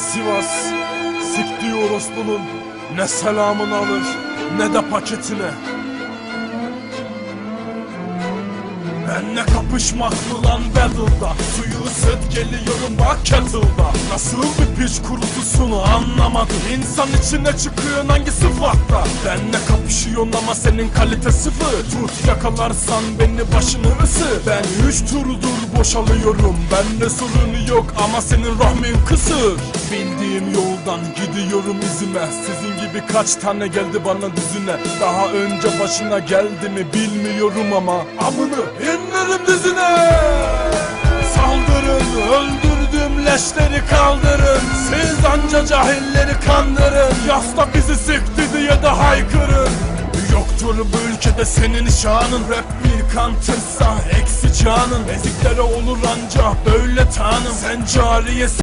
Sivas siktiği orospunun ne selamını alır ne de paketini. Benle kapışmak mı lan battle'da Suyu ısıt geliyorum bak kettle'da Nasıl bir piç kurutusun anlamadım. İnsan içine çıkıyorsun hangi sıfatta Benle kapışıyorsun ama senin kalite sıfır Tut yakalarsan beni başını ısı. Ben üç turdur boşalıyorum. Bende sorun yok ama senin rahmin kısır Bildiğim yoldan gidiyorum izime. Sizin gibi kaç tane geldi bana düzüne. Daha önce başına geldi mi bilmiyorum ama Amını inlerim dizine öldürdüm leşleri kaldırın Siz anca cahilleri kandırın. Yasta bizi sikti diye de haykırın. Yoktur bu ülkede senin şanın. Rap bir kantırsa eksi canın. Eziklere olur anca böyle tanım. Sen cariyesin